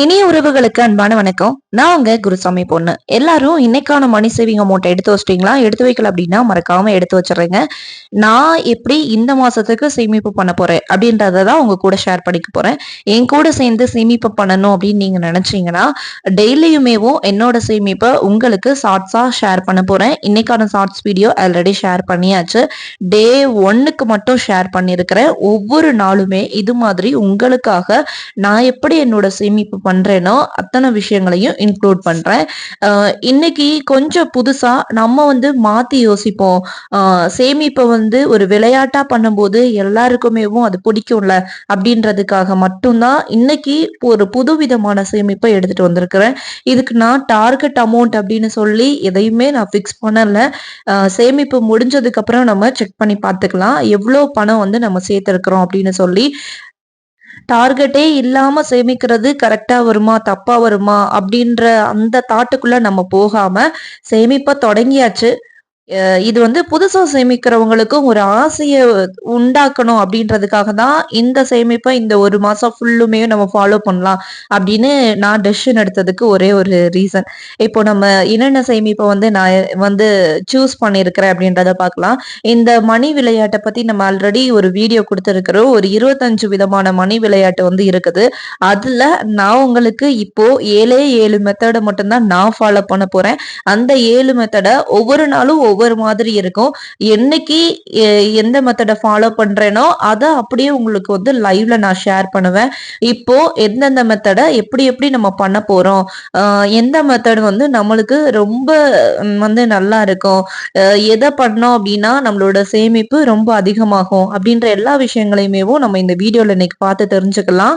இனிய உறவுகளுக்கு அன்பான வணக்கம். நான் உங்க குருசாமி பொண்ணு. எல்லாரும் இன்னைக்கான மணி சேவிங் அமௌண்ட் எடுத்து வச்சிட்டீங்களா? எடுத்து வைக்கல அப்படின்னா மறக்காம எடுத்து வச்சிடுறேங்க. நான் எப்படி இந்த மாசத்துக்கு சேமிப்பு பண்ண போறேன் அப்படின்றத தான் உங்க கூட ஷேர் பண்ணிக்க போறேன். என் கூட சேர்ந்து சேமிப்பு பண்ணணும் அப்படின்னு நீங்க நினைச்சீங்கன்னா டெய்லியுமேவும் என்னோட சேமிப்பை உங்களுக்கு ஷார்ட்ஸா ஷேர் பண்ண போறேன். இன்னைக்கான ஷார்ட்ஸ் வீடியோ ஆல்ரெடி ஷேர் பண்ணியாச்சு. டே ஒன்னுக்கு மட்டும் ஷேர் பண்ணிருக்கிறேன் ஒவ்வொரு நாளுமே இது மாதிரி உங்களுக்காக நான் எப்படி என்னோட சேமிப்பு பண்றேனோ அத்தனை விஷயங்களையும் இன்க்ளூட் பண்றேன். இன்னைக்கு கொஞ்சம் புதுசா நம்ம வந்து மாத்தி யோசிப்போம். சேமிப்பை வந்து ஒரு விளையாட்டா பண்ணும்போது எல்லாருக்குமேவும் அது பிடிக்கும்ல அப்படின்றதுக்காக மட்டும்தான் இன்னைக்கு ஒரு புதுவிதமான சேமிப்பை எடுத்துட்டு வந்திருக்கிறேன். இதுக்கு நான் டார்கெட் அமௌண்ட் அப்படின்னு சொல்லி எதையுமே நான் ஃபிக்ஸ் பண்ணல. சேமிப்பு முடிஞ்சதுக்கு அப்புறம் நம்ம செக் பண்ணி பார்த்துக்கலாம். எவ்வளோ பணம் வந்து நம்ம சேர்த்திருக்கிறோம் அப்படின்னு சொல்லி டார்கெட்டே இல்லாம சேமிக்கிறது கரெக்டா வருமா தப்பா வருமா அப்படின்ற அந்த தாட்டுக்குள்ள நம்ம போகாம சேமிப்ப தொடங்கியாச்சு. இது வந்து புதுசா சேமிக்கிறவங்களுக்கும் ஒரு ஆசையை உண்டாக்கணும் அப்படின்றதுக்காக தான் இந்த சேமிப்பை இந்த ஒரு மாசம் ஃபுல்லுமே நம்ம ஃபாலோ பண்ணலாம் அப்படின்னு நான் டெசிஷன் எடுத்ததுக்கு ஒரே ஒரு ரீசன் இப்போ நம்ம என்னென்ன சேமிப்பை வந்து நான் வந்து சூஸ் பண்ணியிருக்கிறேன் அப்படின்றத பார்க்கலாம். இந்த மணி விளையாட்டை பத்தி நம்ம ஆல்ரெடி ஒரு வீடியோ கொடுத்துருக்கிறோம். ஒரு இருபத்தஞ்சு விதமான மணி விளையாட்டு வந்து இருக்குது. அதுல நான் உங்களுக்கு இப்போ ஏழே ஏழு மெத்தடை மட்டும்தான் நான் ஃபாலோ பண்ண போறேன். அந்த ஏழு மெத்தடை ஒவ்வொரு நாளும் ஒவ்வொரு மாதிரி இருக்கும். என்னைக்கு எந்த மெத்தடை ஃபாலோ பண்றேனோ அதை அப்படியே உங்களுக்கு வந்து லைவ்ல நான் ஷேர் பண்ணுவேன். இப்போ எந்தெந்த மெத்தடை எப்படி எப்படி நம்ம பண்ண போறோம்? ஆஹ் எந்த மெத்தட் வந்து நம்மளுக்கு ரொம்ப வந்து நல்லா இருக்கும்? அஹ் எதை பண்ணோம் அப்படின்னா நம்மளோட சேமிப்பு ரொம்ப அதிகமாகும். அப்படின்ற எல்லா விஷயங்களையுமேவும் நம்ம இந்த வீடியோல இன்னைக்கு பார்த்து தெரிஞ்சுக்கலாம்.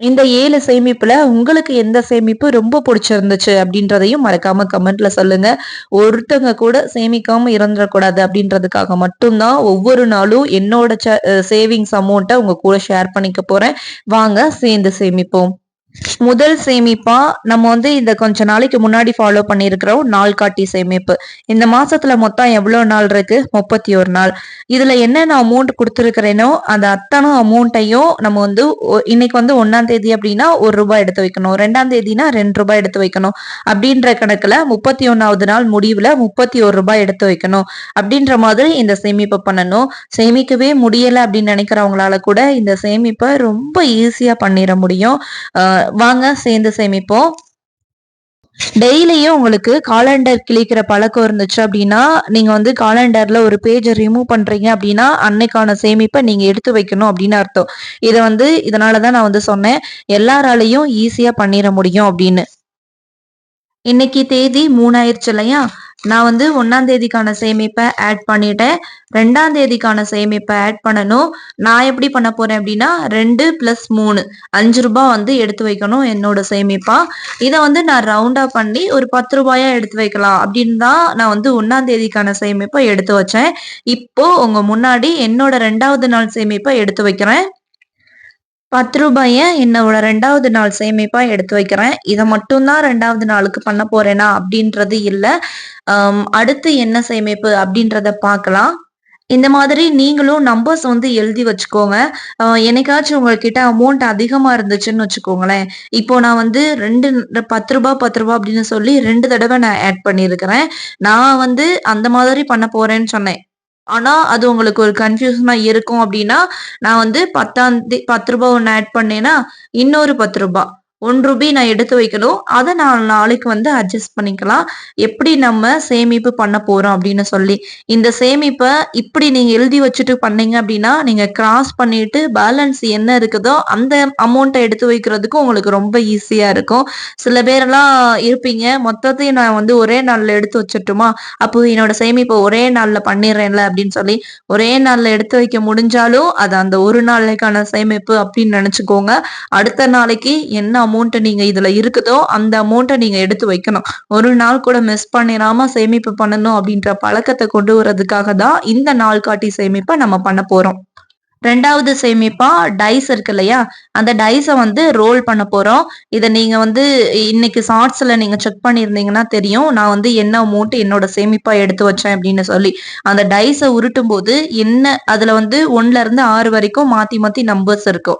இந்த ஏழு சேமிப்புல உங்களுக்கு எந்த சேமிப்பு ரொம்ப பிடிச்சிருந்துச்சு அப்படின்றதையும் மறக்காம கமெண்ட்ல சொல்லுங்க. ஒருத்தங்க கூட சேமிக்காம இருந்துடக்கூடாது அப்படின்றதுக்காக மட்டும்தான் ஒவ்வொரு நாளும் என்னோட சேவிங்ஸ் அமௌண்ட்டை உங்க கூட ஷேர் பண்ணிக்க போறேன். வாங்க சேர்ந்து சேமிப்போம். முதல் சேமிப்பா நம்ம வந்து இந்த கொஞ்ச நாளைக்கு முன்னாடி ஃபாலோ பண்ணியிருக்கிறோம் நாள் காட்டி சேமிப்பு. இந்த மாசத்துல மொத்தம் எவ்வளவு நாள் இருக்கு? முப்பத்தி ஒரு நாள். இதுல என்னென்ன அமௌண்ட் கொடுத்துருக்கிறேனோ அந்த அத்தனை அமௌண்ட்டையும் நம்ம வந்து ஒ- இன்னைக்கு வந்து ஒன்னாம் தேதி அப்படின்னா ஒரு ரூபாய் எடுத்து வைக்கணும். ரெண்டாம் தேதினா ரெண்டு ரூபாய் எடுத்து வைக்கணும். அப்படின்ற கணக்குல முப்பத்தி ஒன்னாவது நாள் முடிவுல முப்பத்தி ஒரு ரூபாய் எடுத்து வைக்கணும். அப்படின்ற மாதிரி இந்த சேமிப்பை பண்ணணும். சேமிக்கவே முடியல அப்படின்னு நினைக்கிறவங்களால கூட இந்த சேமிப்பை ரொம்ப ஈஸியா பண்ணிட முடியும். வாங்க சேர்ந்து சேமிப்போம். டெய்லியும் உங்களுக்கு காலண்டர் கிளிக்கிற பழக்கம் இருந்துச்சு அப்படின்னா நீங்க வந்து காலண்டர்ல ஒரு பேஜை ரிமூவ் பண்றீங்க அப்படின்னா அன்னைக்கான சேமிப்பை நீங்க எடுத்து வைக்கணும் அப்படின்னு அர்த்தம். இதை வந்து இதனாலதான் நான் வந்து சொன்னேன் எல்லாராலையும் ஈஸியா பண்ணிட முடியும் அப்படின்னு. இன்னைக்கு தேதி மூணாயிருச்சு இல்லையா? நான் வந்து ஒன்றாம் தேதிக்கான சேமிப்பை ஆட் பண்ணிட்டேன். ரெண்டாம் தேதிக்கான சேமிப்பை ஆட் பண்ணணும். நான் எப்படி பண்ண போறேன் அப்படின்னா ரெண்டு பிளஸ் மூணு அஞ்சு ரூபாய் வந்து எடுத்து வைக்கணும் என்னோட சேமிப்பா. இதை வந்து நான் ரவுண்டா பண்ணி ஒரு பத்து ரூபாயா எடுத்து வைக்கலாம் அப்படின்னு தான் நான் வந்து ஒன்னாம் தேதிக்கான சேமிப்பை எடுத்து வச்சேன். இப்போ உங்க முன்னாடி என்னோட ரெண்டாவது நாள் சேமிப்பை எடுத்து வைக்கிறேன். பத்து ரூபாய என்னோட ரெண்டாவது நாள் சேமிப்பா எடுத்து வைக்கிறேன். இதை மட்டும்தான் ரெண்டாவது நாளுக்கு பண்ண போறேனா அப்படின்றது இல்லை. அடுத்து என்ன சேமிப்பு அப்படின்றத பார்க்கலாம். இந்த மாதிரி நீங்களும் நம்பர்ஸ் வந்து எழுதி வச்சுக்கோங்க. என்னைக்காச்சும் உங்ககிட்ட அமௌண்ட் அதிகமா இருந்துச்சுன்னு வச்சுக்கோங்களேன். இப்போ நான் வந்து ரெண்டு பத்து ரூபாய் பத்து ரூபாய் அப்படின்னு சொல்லி ரெண்டு தடவை நான் ஆட் பண்ணியிருக்கிறேன். நான் வந்து அந்த மாதிரி பண்ண போறேன்னு சொன்னேன். ஆனா அது உங்களுக்கு ஒரு கன்ஃபியூஷனா இருக்கும் அப்படின்னா நான் வந்து பத்தாம் பத்து ரூபாய் ஒன்று ஆட் பண்ணேன்னா இன்னொரு பத்து ரூபாய் ஒன் ருபி நான் எடுத்து வைக்கணும். அதை நான் நாளைக்கு வந்து அட்ஜஸ்ட் பண்ணிக்கலாம். எப்படி நம்ம சேமிப்பு பண்ண போறோம் அப்படின்னு சொல்லி. இந்த சேமிப்பை இப்படி நீங்க எழுதி வச்சுட்டு பண்ணீங்க அப்படின்னா நீங்க கிராஸ் பண்ணிட்டு பேலன்ஸ் என்ன இருக்குதோ அந்த அமௌண்ட்டை எடுத்து வைக்கிறதுக்கும் உங்களுக்கு ரொம்ப ஈஸியா இருக்கும். சில பேரெல்லாம் இருப்பீங்க மொத்தத்தையும் நான் வந்து ஒரே நாள்ல எடுத்து வச்சிட்டுமா அப்போ என்னோட சேமிப்பை ஒரே நாள்ல பண்ணிடுறேன்ல அப்படின்னு சொல்லி ஒரே நாள்ல எடுத்து வைக்க முடிஞ்சாலும் அது அந்த ஒரு நாளைக்கான சேமிப்பு அப்படின்னு நினைச்சுக்கோங்க. அடுத்த நாளைக்கு என்ன அமௌண்ட் நீங்க இதுல இருக்குதோ அந்த அமௌண்ட்டை நீங்க எடுத்து வைக்கணும். ஒரு நாள் கூட மிஸ் பண்ணிடாம சேமிப்பு பண்ணணும் அப்படின்ற பழக்கத்தை கொண்டு வர்றதுக்காக தான் இந்த நாள் காட்டி சேமிப்பை நம்ம பண்ண போறோம். ரெண்டாவது சேமிப்பா டைஸ் இருக்கு இல்லையா? அந்த டைஸை வந்து ரோல் பண்ண போறோம். இதை நீங்க வந்து இன்னைக்கு ஷார்ட்ஸ்ல நீங்க செக் பண்ணியிருந்தீங்கன்னா தெரியும். நான் வந்து என்ன அமௌண்ட் என்னோட சேமிப்பா எடுத்து வச்சேன் அப்படின்னு சொல்லி. அந்த டைஸை உருட்டும் போது என்ன அதுல வந்து ஒன்ல இருந்து ஆறு வரைக்கும் மாத்தி மாத்தி நம்பர்ஸ் இருக்கும்.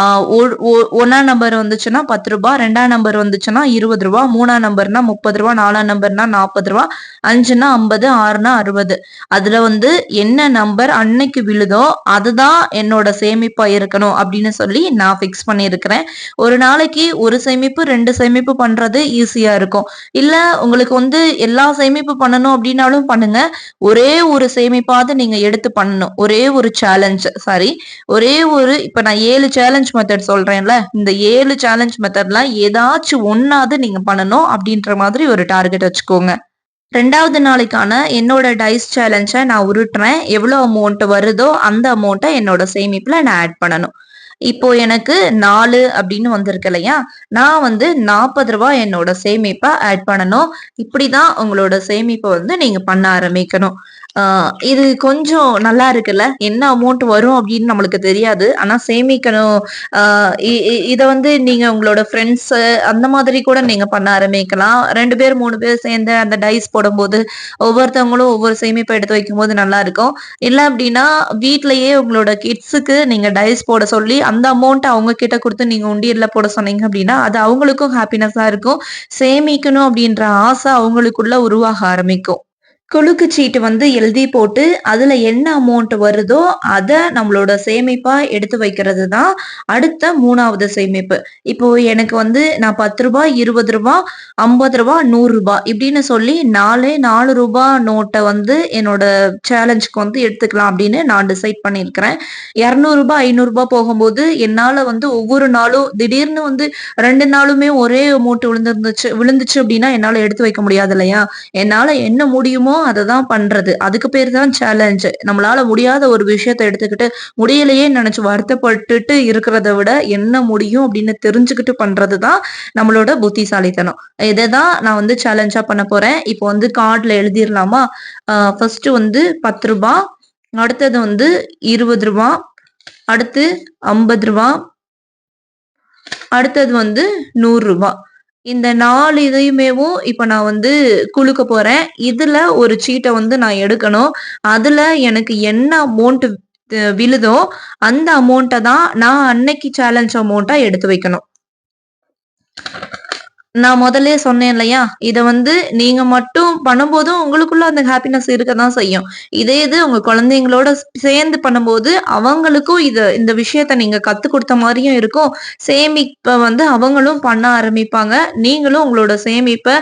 ஒன்னா ஒ- ஒ- நம்பர் வந்துச்சுன்னா பத்து ரூபாய் ரெண்டாம் நம்பர் வந்துச்சுன்னா இருபது ரூபா மூணாம் நம்பர்னா முப்பது ரூபா நாலாம் நம்பர்னா நாற்பது ரூபா அஞ்சுனா ஐம்பது ஆறுனா அறுபது. அதுல வந்து என்ன நம்பர் அன்னைக்கு விழுதோ அதுதான் என்னோட சேமிப்பா இருக்கணும் அப்படின்னு சொல்லி நான் ஃபிக்ஸ் பண்ணியிருக்கிறேன். ஒரு நாளைக்கு ஒரு சேமிப்பு ரெண்டு சேமிப்பு பண்றது ஈஸியா இருக்கும். இல்ல உங்களுக்கு வந்து எல்லா சேமிப்பு பண்ணணும் அப்படின்னாலும் பண்ணுங்க. ஒரே ஒரு சேமிப்பாவது நீங்க எடுத்து பண்ணணும். ஒரே ஒரு சேலஞ்ச் சாரி ஒரே ஒரு இப்ப நான் ஏழு சேலஞ்ச் மெத்தட் சொல்றேன்ல. இந்த ஏழு சேலஞ்ச் மெத்தட்ல ஏதாச்சும் ஒன்னாவது நீங்க பண்ணணும் அப்படின்ற மாதிரி ஒரு டார்கெட் வச்சுக்கோங்க. ரெண்டாவது நாளைக்கான என்னோட டைஸ் சேலஞ்சை நான் உருட்டுறேன். எவ்வளோ அமௌண்ட் வருதோ அந்த அமௌண்ட்டை என்னோட சேமிப்புல நான் ஆட் பண்ணணும். இப்போ எனக்கு நாலு அப்படின்னு வந்திருக்கு இல்லையா? நான் வந்து நாற்பது ரூபாய் என்னோட சேமிப்பை ஆட் பண்ணணும். இப்படிதான் உங்களோட சேமிப்பை வந்து நீங்க பண்ண ஆரம்பிக்கணும். இது கொஞ்சம் நல்லா இருக்குல்ல? என்ன அமௌண்ட் வரும் அப்படின்னு நம்மளுக்கு தெரியாது. ஆனா சேமிக்கணும். இதை இ- வந்து நீங்க உங்களோட ஃப்ரெண்ட்ஸ் அந்த மாதிரி கூட நீங்க பண்ண ஆரம்பிக்கலாம். ரெண்டு பேர் மூணு பேர் சேர்ந்து அந்த டைஸ் போடும்போது ஒவ்வொருத்தவங்களும் ஒவ்வொரு சேமிப்பை எடுத்து வைக்கும்போது நல்லா இருக்கும். இல்லை அப்படின்னா வீட்லயே உங்களோட கிட்ஸுக்கு நீங்க டைஸ் போட சொல்லி அந்த அமௌண்ட் அவங்க கிட்ட கொடுத்து நீங்க உண்டியல்ல போட சொன்னீங்க அப்படின்னா அது அவங்களுக்கும் ஹாப்பினஸா இருக்கும். சேமிக்கணும் அப்படின்ற ஆசை அவங்களுக்குள்ள உருவாக ஆரம்பிக்கும். குலுக்கு சீட்டு வந்து எழுதி போட்டு அதுல என்ன அமௌண்ட் வருதோ அதை நம்மளோட சேமிப்பா எடுத்து வைக்கிறது தான் அடுத்த மூணாவது சேமிப்பு. இப்போ எனக்கு வந்து நான் பத்து ரூபா இருபது ரூபா ஐம்பது ரூபா நூறுரூபா இப்படின்னு சொல்லி நாலே நாலு ரூபா நோட்டை வந்து என்னோட சேலஞ்சுக்கு வந்து எடுத்துக்கலாம் அப்படின்னு நான் டிசைட் பண்ணியிருக்கிறேன். இரநூறுபா ஐநூறுபா போகும்போது என்னால வந்து ஒவ்வொரு நாளும் திடீர்னு வந்து ரெண்டு நாளுமே ஒரே அமௌண்ட் விழுந்துருந்துச்சு விழுந்துச்சு அப்படின்னா என்னால எடுத்து வைக்க முடியாது இல்லையா? என்னால என்ன முடியுமோ அதை தான் பண்றது. அதுக்கு பேர் தான் சேலஞ்சு நம்மளால முடியாத ஒரு விஷயத்தை எடுத்துக்கிட்டு முடியலையே நினைச்சு வருத்தப்பட்டுட்டு இருக்கிறத விட என்ன முடியும் அப்படின்னு தெரிஞ்சுக்கிட்டு பண்றது தான் நம்மளோட புத்திசாலித்தனம். இதை தான் நான் வந்து சேலஞ்சா பண்ண போறேன். இப்போ வந்து கார்டில் எழுதிடலாமா? ஃபர்ஸ்ட் வந்து பத்து ரூபா அடுத்தது வந்து இருபது ரூபா அடுத்து ஐம்பது ரூபா அடுத்தது வந்து நூறு ரூபாய் இந்த நாலு இதையுமேவும் இப்ப நான் வந்து குலுக்க போறேன். இதுல ஒரு சீட்டை வந்து நான் எடுக்கணும். அதுல எனக்கு என்ன அமௌண்ட் விழுதோ அந்த அமௌண்ட்டை தான் நான் அன்னைக்கு சேலஞ்ச் அமௌண்ட்டா எடுத்து வைக்கணும். நான் முதல்ல சொன்னேன் இல்லையா? இத வந்து நீங்க மட்டும் பண்ணும்போதும் உங்களுக்குள்ள அந்த ஹாப்பினஸ் இருக்க தான் செய்யும். இதே இது உங்க குழந்தைங்களோட சேர்ந்து பண்ணும்போது அவங்களுக்கும் இத இந்த விஷயத்த நீங்க கத்து கொடுத்த மாதிரியும் இருக்கும். சேமிப்பை வந்து அவங்களும் பண்ண ஆரம்பிப்பாங்க. நீங்களும் உங்களோட சேமிப்பை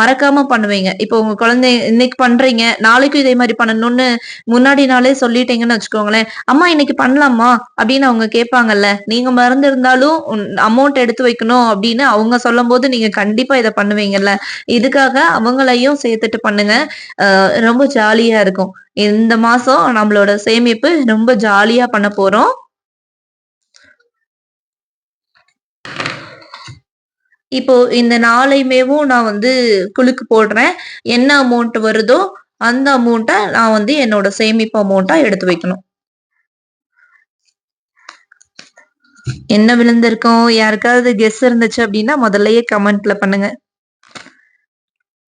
மறக்காம பண்ணுவீங்க. இப்போ உங்க குழந்தை இன்னைக்கு பண்றீங்க நாளைக்கும் இதே மாதிரி பண்ணணும்னு முன்னாடி நாளே சொல்லிட்டீங்கன்னு வச்சுக்கோங்களேன். அம்மா இன்னைக்கு பண்ணலாமா? அப்படின்னு அவங்க கேட்பாங்கல்ல. நீங்க மறந்து இருந்தாலும் அமௌண்ட் எடுத்து வைக்கணும் அப்படின்னு அவங்க சொல்லும் போது நீங்க கண்டிப்பா இதை பண்ணுவீங்கல்ல. இதுக்காக அவங்களையும் சேர்த்துட்டு பண்ணுங்க. ரொம்ப ஜாலியா இருக்கும். இந்த மாசம் நம்மளோட சேமிப்பு ரொம்ப ஜாலியா பண்ண போறோம். இப்போ இந்த நாளையுமேவும் நான் வந்து குலுக்கு போடுறேன். என்ன அமௌண்ட் வருதோ அந்த அமௌண்ட்டை நான் வந்து என்னோட சேமிப்பு அமௌண்ட்டாக எடுத்து வைக்கணும். என்ன விழுந்திருக்கும்? யாருக்காவது கெஸ் இருந்துச்சு அப்படின்னா முதல்லயே கமெண்ட்ல பண்ணுங்க.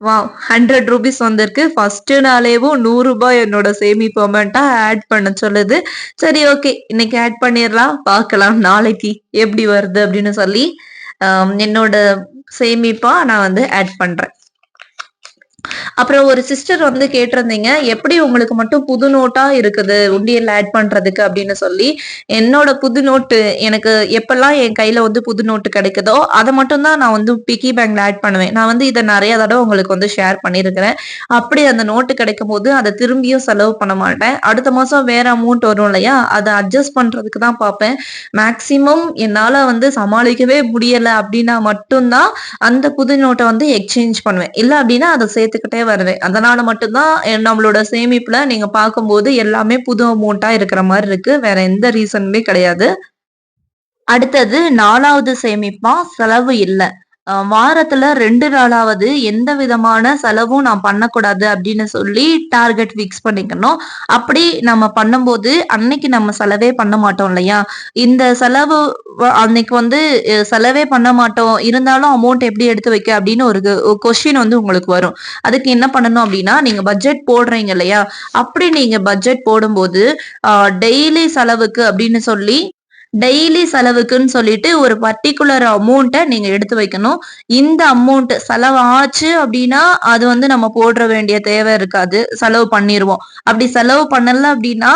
வா ஹண்ட்ரட் ருபீஸ் வந்திருக்கு. ஃபர்ஸ்ட் நாளேவும் நூறு ரூபாய் என்னோட சேமிப்பு அமௌண்ட்டா ஆட் பண்ண சொல்லுது. சரி ஓகே இன்னைக்கு ஆட் பண்ணிடலாம். பார்க்கலாம். நாளைக்கு எப்படி வருது அப்படின்னு சொல்லி என்னோட சேமிப்பா நான் வந்து ஆட் பண்றேன். அப்புறம் ஒரு சிஸ்டர் வந்து கேட்டிருந்தீங்க எப்படி உங்களுக்கு மட்டும் புது நோட்டா இருக்குது உண்டியல் ஆட் பண்றதுக்கு? அப்படின்னு சொல்லி என்னோட புது நோட்டு எனக்கு எப்பெல்லாம் என் கையில வந்து புது நோட்டு கிடைக்குதோ அதை மட்டும் தான் நான் வந்து பிக்கி பேங்க்ல ஆட் பண்ணுவேன். நான் வந்து இதை நிறைய தடவை உங்களுக்கு வந்து ஷேர் பண்ணியிருக்கிறேன் அப்படி அந்த நோட்டு கிடைக்கும் போது அதை திரும்பியும் செலவு பண்ண மாட்டேன். அடுத்த மாசம் வேற அமௌண்ட் வரும் இல்லையா அதை அட்ஜஸ்ட் பண்றதுக்கு தான் பார்ப்பேன். மேக்சிமம் என்னால வந்து சமாளிக்கவே முடியல அப்படின்னா மட்டும்தான் அந்த புது நோட்டை வந்து எக்ஸ்சேஞ்ச் பண்ணுவேன். இல்ல அப்படின்னா அதை சேர்த்துக்கிட்டே வருவேன் அதனால மட்டும்தான் நம்மளோட சேமிப்புல நீங்க பார்க்கும்போது எல்லாமே புது அமௌண்ட்டா இருக்கிற மாதிரி இருக்கு. வேற எந்த ரீசனுமே கிடையாது. அடுத்தது நாலாவது சேமிப்பா செலவு இல்லை. வாரத்துல ரெண்டு நாளாவது எந்த விதமான செலவும் நான் பண்ணக்கூடாது அப்படின்னு சொல்லி டார்கெட் ஃபிக்ஸ் பண்ணிக்கணும். அப்படி நம்ம பண்ணும்போது அன்னைக்கு நம்ம செலவே பண்ண மாட்டோம் இல்லையா? இந்த செலவு அன்னைக்கு வந்து செலவே பண்ண மாட்டோம். இருந்தாலும் அமௌண்ட் எப்படி எடுத்து வைக்க அப்படின்னு ஒரு கொஸ்டின் வந்து உங்களுக்கு வரும். அதுக்கு என்ன பண்ணணும் அப்படின்னா நீங்க பட்ஜெட் போடுறீங்க இல்லையா? அப்படி நீங்க பட்ஜெட் போடும்போது டெய்லி செலவுக்கு அப்படின்னு சொல்லி டெய்லி செலவுக்குன்னு சொல்லிட்டு ஒரு பர்டிகுலர் அமௌண்ட்டை நீங்க எடுத்து வைக்கணும். இந்த அமௌண்ட் செலவாச்சு அப்படின்னா அது வந்து நம்ம போடுற வேண்டிய தேவை இருக்காது. செலவு பண்ணிடுவோம் அப்படி செலவு பண்ணல அப்படின்னா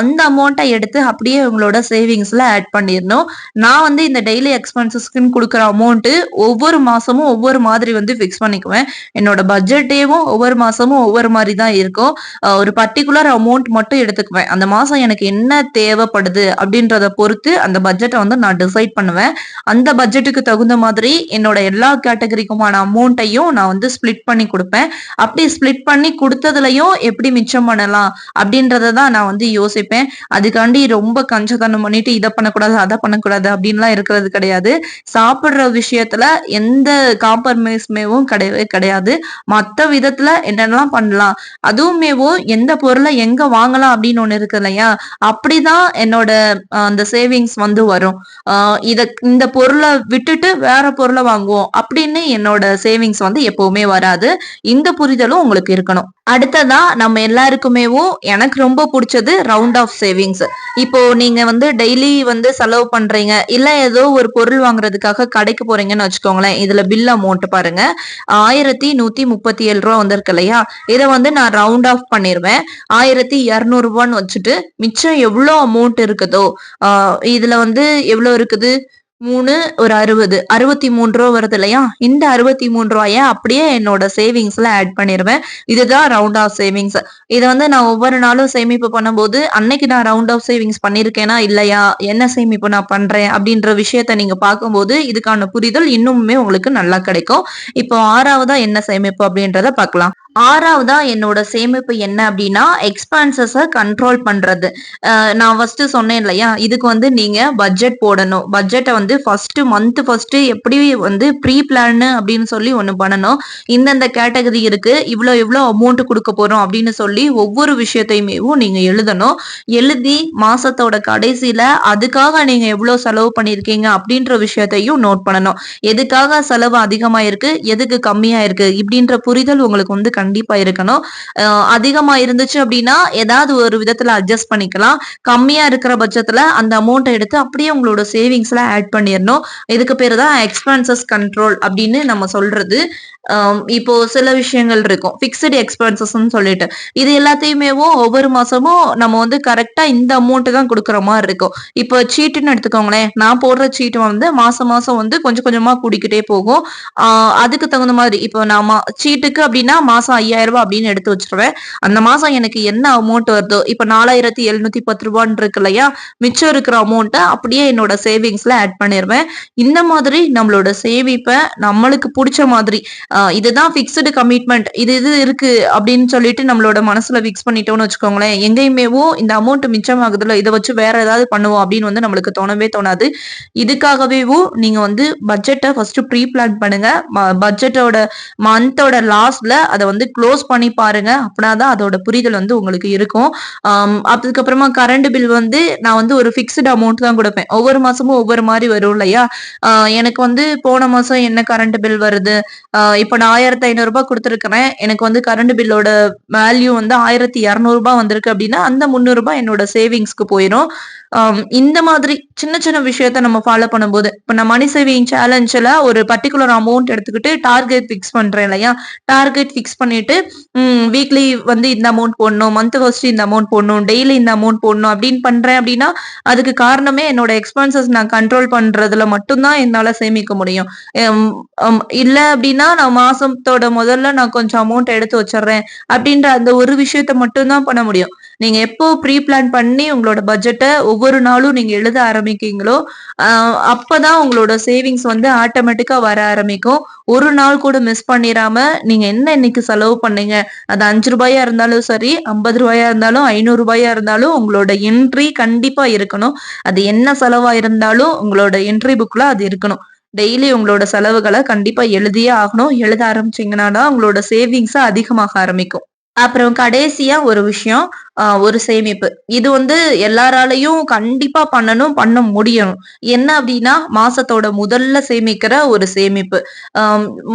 அந்த அமௌண்ட்டை எடுத்து அப்படியே உங்களோட சேவிங்ஸ்ல ஆட் பண்ணிடணும். நான் வந்து இந்த டெய்லி எக்ஸ்பென்சஸ்க்குன்னு கொடுக்குற அமௌண்ட்டு ஒவ்வொரு மாசமும் ஒவ்வொரு மாதிரி வந்து ஃபிக்ஸ் பண்ணிக்குவேன். என்னோட பட்ஜெட்டேவும் ஒவ்வொரு மாசமும் ஒவ்வொரு மாதிரி தான் இருக்கும். ஒரு பர்டிகுலர் அமௌண்ட் மட்டும் எடுத்துக்குவேன். அந்த மாசம் எனக்கு என்ன தேவைப்படுது அப்படின்றத பொறுத்து அந்த பட்ஜெட்டை வந்து நான் டிசைட் பண்ணுவேன். அந்த பட்ஜெட்டுக்கு தகுந்த மாதிரி என்னோட எல்லா கேட்டகரிக்குமான அமௌண்ட்டையும் நான் வந்து ஸ்ப்ளிட் பண்ணி கொடுப்பேன். அப்படி ஸ்ப்ளிட் பண்ணி கொடுத்ததுலயும் எப்படி மிச்சம் பண்ணலாம் அப்படின்றத தான் நான் வந்து யோசிப்பேன். அதுக்காண்டி ரொம்ப கஞ்சத்தனம் பண்ணிட்டு இதை பண்ணக்கூடாது அதை பண்ணக்கூடாது அப்படின்லாம் இருக்கிறது கிடையாது. சாப்பிடுற விஷயத்துல எந்த காம்ப்ரமைஸ்மேவும் கிடையவே கிடையாது. மத்த விதத்துல என்னென்னலாம் பண்ணலாம் அதுவுமேவும் எந்த பொருளை எங்க வாங்கலாம் அப்படின்னு ஒண்ணு இருக்கு இல்லையா? அப்படிதான் என்னோட அந்த சேவ் சேவிங்ஸ் வந்து வரும். இத இந்த பொருளை விட்டுட்டு வேற பொருளை வாங்குவோம் அப்படின்னு என்னோட சேவிங்ஸ் வந்து எப்பவுமே வராது. இந்த புரிதலும் உங்களுக்கு இருக்கணும். அடுத்ததா நம்ம எல்லாருக்குமேவும் எனக்கு ரொம்ப பிடிச்சது ரவுண்ட் ஆஃப் சேவிங்ஸ் இப்போ நீங்க வந்து டெய்லி வந்து செலவு பண்றீங்க இல்ல ஏதோ ஒரு பொருள் வாங்குறதுக்காக கடைக்கு போறீங்கன்னு வச்சுக்கோங்களேன் இதுல பில் அமௌண்ட் பாருங்க. ஆயிரத்தி நூத்தி முப்பத்தி ஏழு ரூபா வந்திருக்கு இல்லையா? இதை வந்து நான் ரவுண்ட் ஆஃப் பண்ணிருவேன். ஆயிரத்தி இரநூறுபான்னு வச்சுட்டு மிச்சம் எவ்வளோ அமௌண்ட் இருக்குதோ இதுல வந்து எவ்வளோ இருக்குது? மூணு ஒரு அறுபது. அறுபத்தி மூணு ரூபா வருது இல்லையா? இந்த அறுபத்தி மூணு ரூபாய அப்படியே என்னோட சேவிங்ஸ்ல ஆட் பண்ணிடுவேன் இதுதான் ரவுண்ட் ஆஃப் சேவிங்ஸ் இதை வந்து நான் ஒவ்வொரு நாளும் சேமிப்பு பண்ணும்போது அன்னைக்கு நான் ரவுண்ட் ஆஃப் சேவிங்ஸ் பண்ணிருக்கேனா இல்லையா? என்ன சேமிப்பு நான் பண்றேன்? அப்படின்ற விஷயத்த நீங்க பார்க்கும்போது இதுக்கான புரிதல் இன்னுமே உங்களுக்கு நல்லா கிடைக்கும். இப்போ ஆறாவதா என்ன சேமிப்பு அப்படின்றத பார்க்கலாம். ஆறாவதா என்னோட சேமிப்பு என்ன அப்படின்னா எக்ஸ்பென்சஸ கண்ட்ரோல் பண்றது. நான் ஃபர்ஸ்ட் சொன்னேன் இல்லையா? இதுக்கு வந்து நீங்க பட்ஜெட் போடணும். பட்ஜெட்டை வந்து ஃபர்ஸ்ட் மந்த் ஃபர்ஸ்ட் எப்படி வந்து ப்ரீ பிளான் அப்படின்னு சொல்லி ஒன்று பண்ணணும். இந்தந்த கேட்டகரி இருக்கு. இவ்வளோ இவ்வளோ அமௌண்ட் கொடுக்க போறோம் அப்படின்னு சொல்லி ஒவ்வொரு விஷயத்தையுமேவும் நீங்க எழுதணும். எழுதி மாசத்தோட கடைசியில அதுக்காக நீங்க எவ்வளோ செலவு பண்ணிருக்கீங்க அப்படின்ற விஷயத்தையும் நோட் பண்ணணும். எதுக்காக செலவு அதிகமாயிருக்கு? எதுக்கு கம்மியா இருக்கு இப்படின்ற புரிதல் உங்களுக்கு வந்து கண்டிப்பா இருக்கணும். அதிகமா இருந்துச்சு அப்படின்னா ஏதாவது ஒரு விதத்துல அட்ஜஸ்ட் பண்ணிக்கலாம். கம்மியா இருக்கிற பட்சத்துல அந்த அமௌண்ட்டை எடுத்து அப்படியே உங்களோட சேவிங்ஸ்ல ஆட் பண்ணிடணும் இதுக்கு பேரு தான் எக்ஸ்பென்சஸ் கண்ட்ரோல் அப்படின்னு நம்ம சொல்றது. இப்போ சில விஷயங்கள் இருக்கும். பிக்சடு எக்ஸ்பென்சஸ்ன்னு சொல்லிட்டு. இது எல்லாத்தையுமேவும் ஒவ்வொரு மாசமும் நம்ம வந்து கரெக்டா இந்த அமௌண்ட் தான் கொடுக்குற மாதிரி இருக்கும். இப்போ சீட்டுன்னு எடுத்துக்கோங்களேன். நான் போடுற சீட்டு வந்து மாசம் மாசம் வந்து கொஞ்சம் கொஞ்சமா கூடிக்கிட்டே போகும். அதுக்கு தகுந்த மாதிரி இப்போ நான் சீட்டுக்கு அப்படின்னா மாசம் ஐயாயிரம் ரூபாய் அப்படின்னு எடுத்து வச்சிருவேன். அந்த மாசம் எனக்கு என்ன அமௌண்ட் வருதோ இப்போ நாலாயிரத்தி எழுநூத்தி பத்து ரூபான்னு இருக்கு இல்லையா? மிச்சம் இருக்கிற அமௌண்ட்டை அப்படியே என்னோட சேவிங்ஸ்ல ஆட் பண்ணிடுவேன் இந்த மாதிரி நம்மளோட சேமிப்பை நம்மளுக்கு பிடிச்ச மாதிரி இதுதான் ஃபிக்ஸ்டு கமிட்மெண்ட் இது இது இருக்கு அப்படின்னு சொல்லிட்டு நம்மளோட மனசுல ஃபிக்ஸ் பண்ணிட்டோம்னு வச்சுக்கோங்களேன். எங்கேயுமேவும் இந்த அமௌண்ட் மிச்சமாகுதுல இதை வச்சு வேற ஏதாவது பண்ணுவோம் அப்படின்னு வந்து நம்மளுக்கு தோணவே தோணாது. இதுக்காகவேவும் நீங்க வந்து பட்ஜெட்டை ஃபர்ஸ்ட் ப்ரீ பிளான் பண்ணுங்க. பட்ஜெட்டோட மந்தோட லாஸ்ட்ல அதை வந்து க்ளோஸ் பண்ணி பாருங்க. அப்படின்னாதான் அதோட புரிதல் வந்து உங்களுக்கு இருக்கும். அதுக்கப்புறமா கரண்ட் பில் வந்து நான் வந்து ஒரு ஃபிக்ஸ்டு அமௌண்ட் தான் கொடுப்பேன். ஒவ்வொரு மாசமும் ஒவ்வொரு மாதிரி வரும் இல்லையா? எனக்கு வந்து போன மாசம் என்ன கரண்ட் பில் வருது? இப்போ நான் ஆயிரத்தி ஐநூறு ரூபாய் கொடுத்துருக்கிறேன். எனக்கு வந்து கரண்ட் பில்லோட வேல்யூ வந்து ஆயிரத்தி இரநூறுபா வந்திருக்கு அப்படின்னா அந்த முந்நூறு ரூபாய் என்னோட சேவிங்ஸ்க்கு போயிடும் இந்த மாதிரி சின்ன சின்ன விஷயத்த நம்ம ஃபாலோ பண்ணும்போது இப்போ நான் மணி சேவிங் சேலஞ்சில் ஒரு பர்டிகுலர் அமௌண்ட் எடுத்துக்கிட்டு டார்கெட் ஃபிக்ஸ் பண்றேன் இல்லையா? டார்கெட் ஃபிக்ஸ் பண்ணிட்டு வீக்லி வந்து இந்த அமௌண்ட் போடணும் மந்த் ஃபர்ஸ்ட் இந்த அமௌண்ட் போடணும் டெய்லி இந்த அமௌண்ட் போடணும் அப்படின்னு பண்றேன் அப்படின்னா அதுக்கு காரணமே என்னோட எக்ஸ்பென்சஸ் நான் கண்ட்ரோல் பண்றதுல மட்டும்தான் என்னால சேமிக்க முடியும். இல்லை இல்ல அப்படின்னா நான் மாசத்தோட முதல்ல நான் கொஞ்சம் அமௌண்ட் எடுத்து வச்சிடுறேன் அப்படின்ற அந்த ஒரு விஷயத்த மட்டும்தான் பண்ண முடியும். நீங்க எப்போ ப்ரீ பிளான் பண்ணி உங்களோட பட்ஜெட்டை ஒவ்வொரு நாளும் நீங்க எழுத ஆரம்பிக்கீங்களோ அப்பதான் உங்களோட சேவிங்ஸ் வந்து ஆட்டோமேட்டிக்கா வர ஆரம்பிக்கும். ஒரு நாள் கூட மிஸ் பண்ணிராம நீங்க என்ன இன்னைக்கு செலவு பண்ணீங்க? அது அஞ்சு ரூபாயா இருந்தாலும் சரி ஐம்பது ரூபாயா இருந்தாலும் ஐநூறு ரூபாயா இருந்தாலும் உங்களோட என்ட்ரி கண்டிப்பா இருக்கணும். அது என்ன செலவா இருந்தாலும் உங்களோட என்ட்ரி புக்ல அது இருக்கணும். டெய்லி உங்களோட செலவுகளை கண்டிப்பா எழுதியே ஆகணும். எழுத ஆரம்பிச்சீங்கன்னா தான் உங்களோட சேவிங்ஸ் அதிகமாக ஆரம்பிக்கும். அப்புறம் கடைசியா ஒரு விஷயம் ஒரு சேமிப்பு. இது வந்து எல்லாராலையும் கண்டிப்பா பண்ணணும் பண்ண முடியும். என்ன அப்படின்னா மாசத்தோட முதல்ல சேமிக்கிற ஒரு சேமிப்பு.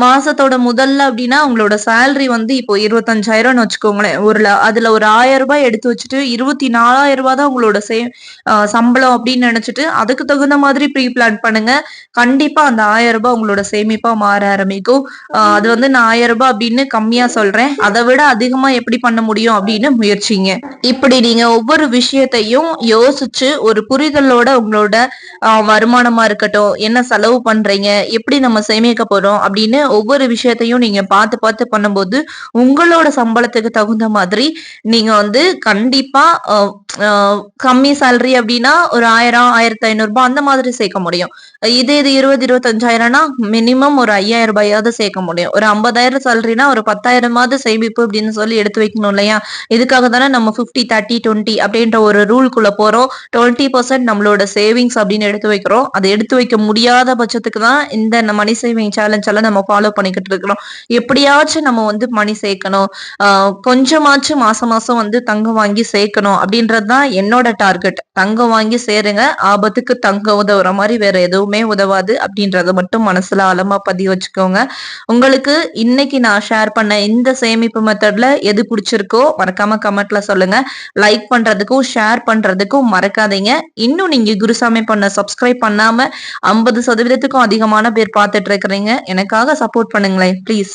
மாசத்தோட முதல்ல அப்படின்னா உங்களோட சேலரி வந்து இப்போ இருபத்தஞ்சாயிரம்னு வச்சுக்கோங்களேன். ஒரு அதுல ஒரு ஆயிரம் ரூபாய் எடுத்து வச்சுட்டு இருபத்தி நாலாயிரம் ரூபாய் தான் உங்களோட சே சம்பளம் அப்படின்னு நினைச்சிட்டு அதுக்கு தகுந்த மாதிரி ப்ரீ பிளான் பண்ணுங்க. கண்டிப்பா அந்த ஆயிரம் ரூபாய் உங்களோட சேமிப்பா மாற ஆரம்பிக்கும். அது வந்து நான் ஆயிரம் ரூபாய் அப்படின்னு கம்மியா சொல்றேன். அதை விட அதிகமா எப்படி பண்ண முடியும் அப்படின்னு முயற்சிங்க. இப்படி நீங்க ஒவ்வொரு விஷயத்தையும் யோசிச்சு ஒரு புரிதலோட உங்களோட வருமானமா இருக்கட்டும் என்ன செலவு பண்றீங்க எப்படி நம்ம சேமிக்க போறோம் அப்படின்னு ஒவ்வொரு விஷயத்தையும் நீங்க பார்த்து பார்த்து பண்ணும்போது உங்களோட சம்பளத்துக்கு தகுந்த மாதிரி நீங்க வந்து கண்டிப்பா ஆஹ் கம்மி சேலரி அப்படின்னா ஒரு ஆயிரம் ஆயிரத்தி ஐநூறு ரூபாய் அந்த மாதிரி சேர்க்க முடியும். இதே இது இருபது இருபத்தஞ்சாயிரம்னா மினிமம் ஒரு ஐயாயிரம் ரூபாயாவது சேர்க்க முடியும். ஒரு ஐம்பதாயிரம் சேலரினா ஒரு பத்தாயிரமாவது சேமிப்பு அப்படின்னு சொல்லி எடுத்து வைக்கணும் இல்லையா? இதுக்காக தானே நம்ம ஃபிஃப்டி தேர்ட்டி டுவெண்ட்டி அப்படின்ற ஒரு ரூல்குள்ள போறோம். டுவெண்ட்டி பர்சன்ட் நம்மளோட சேவிங்ஸ் அப்படின்னு எடுத்து வைக்கிறோம். அதை எடுத்து வைக்க முடியாத பட்சத்துக்கு தான் இந்த மணி சேவிங் சேலஞ்ச் எல்லாம் நம்ம ஃபாலோ பண்ணிக்கிட்டு இருக்கிறோம். எப்படியாச்சும் நம்ம வந்து மணி சேர்க்கணும். கொஞ்சமாச்சும் மாசம் மாசம் வந்து தங்கம் வாங்கி சேர்க்கணும் அப்படின்றது தான் என்னோட டார்கெட் தங்கம் வாங்கி சேருங்க. ஆபத்துக்கு தங்கம் உதவுற மாதிரி வேற எதுவுமே உதவாது அப்படின்றத மட்டும் மனசுல ஆழமா பதிவு வச்சுக்கோங்க. உங்களுக்கு இன்னைக்கு நான் ஷேர் பண்ண இந்த சேமிப்பு மெத்தட்ல எது பிடிச்சிருக்கோ மறக்காம கமெண்ட்ல சொல்லுங்க. லைக் பண்றதுக்கும் ஷேர் பண்றதுக்கும் மறக்காதீங்க. இன்னும் நீங்க குருசாமி பண்ண சப்ஸ்கிரைப் பண்ணாம ஐம்பது சதவீதத்துக்கும் அதிகமான பேர் பார்த்துட்டு இருக்கிறீங்க. எனக்காக சப்போர்ட் பண்ணுங்களேன் ப்ளீஸ்